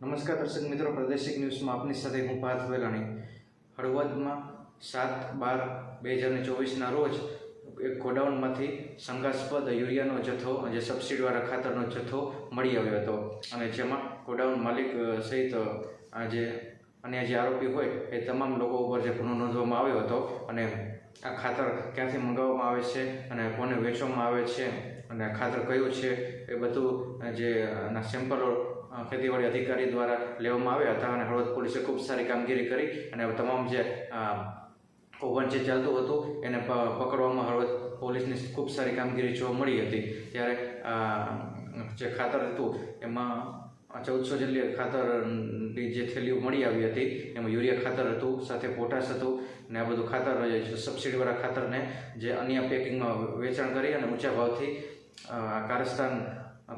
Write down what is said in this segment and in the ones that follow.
નમસ્કાર દર્શક મિત્રો, પ્રાદેશિક ન્યૂઝમાં આપની સાથે હું પાર્થ વેલાણી. હળવદમાં સાત બાર બે હજાર ચોવીસના રોજ એક ગોડાઉનમાંથી શંકાસ્પદ યુરિયાનો જથ્થો જે સબસિડીવાળા ખાતરનો જથ્થો મળી આવ્યો હતો. અને જેમાં ગોડાઉન માલિક સહિત જે અન્ય જે આરોપી હોય, એ તમામ લોકો ઉપર જે ગુનો નોંધવામાં આવ્યો હતો અને આ ખાતર ક્યાંથી મંગાવવામાં આવે છે અને કોને વેચવામાં આવે છે અને ખાતર કયું છે, એ બધું જે સેમ્પલો ખેતીવાડી અધિકારી દ્વારા લેવામાં આવ્યા હતા અને હળવદ પોલીસે ખૂબ સારી કામગીરી કરી અને તમામ જે કૌભાંડ જે ચાલતું હતું એને પકડવામાં હળવદ પોલીસની ખૂબ સારી કામગીરી જોવા મળી હતી. ત્યારે જે ખાતર હતું એમાં ચૌદસો જેટલી ખાતરની જે થેલીઓ મળી આવી હતી, એમાં યુરિયા ખાતર હતું, સાથે પોટાશ હતું ને આ બધું ખાતર સબસિડીવાળા ખાતરને જે અન્ય પેકિંગમાં વેચાણ કરી અને ઊંચા ભાવથી કારસ્તાન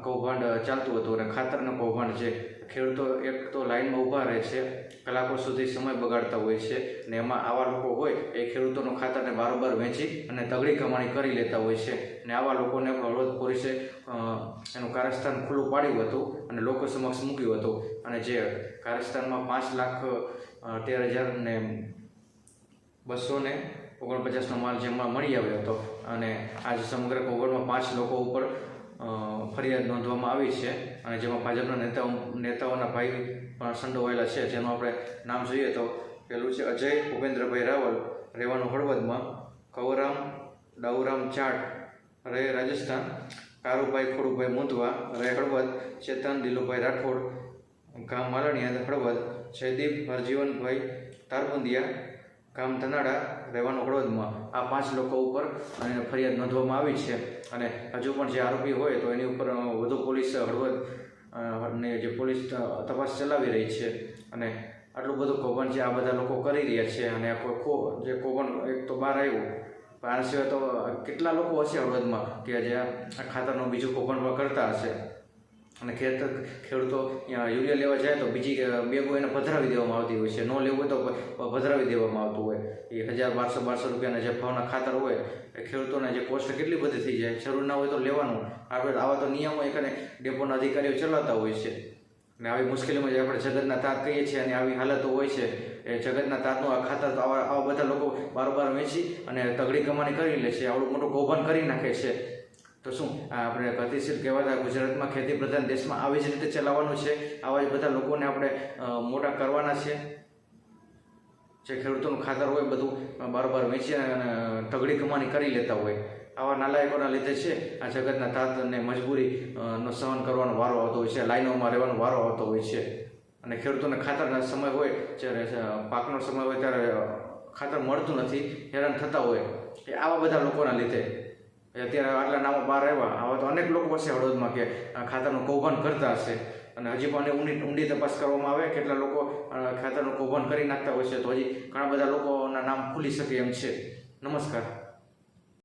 કૌભાંડ ચાલતું હતું અને ખાતરનું કૌભાંડ છે. ખેડૂતો એક તો લાઈનમાં ઊભા રહે છે, કલાકો સુધી સમય બગાડતા હોય છે ને એમાં આવા લોકો હોય એ ખેડૂતોનું ખાતરને બારોબાર વેચી અને તગડી કમાણી કરી લેતા હોય છે. ને આવા લોકોને હળવદ પોલીસે એનું કારસ્થાન ખુલ્લું પાડ્યું હતું અને લોકો સમક્ષ મૂક્યું હતું. અને જે કારસ્થાનમાં પાંચ લાખ તેર હજાર ને બસો ને ઓગણપચાસનો માલ જેમાં મળી આવ્યો હતો. અને આજ સમગ્ર કૌભાંડમાં પાંચ લોકો ઉપર ફરિયાદ નોંધવામાં આવી છે અને જેમાં ભાજપના નેતાઓ, નેતાઓના ભાઈ પણ સંડોવાયેલા છે. જેનું આપણે નામ જોઈએ તો પેલું છે અજય, ભૂપેન્દ્રભાઈ રાવલ રહેવાનું હળવદમાં કવરામ ડાઉરામ ચાટ રહે રાજસ્થાન, કારુભાઈ ખોડુભાઈ મુંદવા રહે હળવદ, ચેતન દિલુભાઈ રાઠોડ, ગામ માલણિયા, હળવદ, જયદીપ હરજીવનભાઈ તારબુંદિયા ગામ ધનાડા રહેવાનું હળવદમાં આ પાંચ લોકો ઉપર અને ફરિયાદ નોંધવામાં આવી છે. અને હજુ પણ જે આરોપી હોય તો એની ઉપર વધુ પોલીસ હળવદ ને જે પોલીસ તપાસ ચલાવી રહી છે. અને આટલું બધું કૌભાંડ જે આ બધા લોકો કરી રહ્યા છે અને કો જે કૌભાંડ એક તો બહાર આવ્યું, પણ આ સિવાય તો કેટલા લોકો હશે હળવદમાં કે જે આ ખાતરનું બીજું કૌભાંડ કરતા હશે? અને ખેતર ખેડૂતો યુરિયા લેવા જાય તો બીજી બેગો એને પધરાવી દેવામાં આવતી હોય છે. ન લેવું હોય તો પધરાવી દેવામાં આવતું હોય. એ હજાર બારસો બારસો રૂપિયાના જે ભાવના ખાતર હોય, એ ખેડૂતોને જે કોસ્ટ કેટલી બધી થઈ જાય, જરૂર ના હોય તો લેવાનું. આપણે આવા તો નિયમો એક ડેપોના અધિકારીઓ ચલાવતા હોય છે. અને આવી મુશ્કેલીમાં જે આપણે જગતના તાત કહીએ છીએ અને આવી હાલતો હોય છે, એ જગતના તાતનું આ ખાતર આવા આવા બધા લોકો બારોબાર વેચી અને તગડી કમાણી કરી લે છે. આવડું મોટું કૌભાંડ કરી નાખે છે. તો શું? આપણે ગતિશીલ કહેવાતા ગુજરાતમાં ખેતી પ્રધાન દેશમાં આવી જ રીતે ચલાવવાનું છે. આવા જ બધા લોકોને આપણે મોટા કરવાના છે. જે ખેડૂતોનું ખાતર હોય બધું બારોબાર વેચી અને તગડી કમાણી કરી લેતા હોય. આવા નાલાયકોના લીધે છે આ જગતના તાતને મજબૂરીનો સહન કરવાનો વારો આવતો હોય છે. લાઈનોમાં રહેવાનો વારો આવતો હોય છે. અને ખેડૂતોને ખાતરના સમય હોય, જ્યારે પાકનો સમય હોય ત્યારે ખાતર મળતું નથી, હેરાન થતા હોય. એ આવા બધા લોકોના લીધે. અત્યારે આટલા નામો બહાર આવ્યા. આવા તો અનેક લોકો હશે હળવદમાં કે ખાતરનું કૌભાંડ કરતા હશે. અને હજી પણ ઊંડી ઊંડી તપાસ કરવામાં આવે. કેટલા લોકો ખાતરનું કૌભાંડ કરી નાખતા હોય છે, તો હજી ઘણા બધા લોકોના નામ ખુલી શકે એમ છે. નમસ્કાર.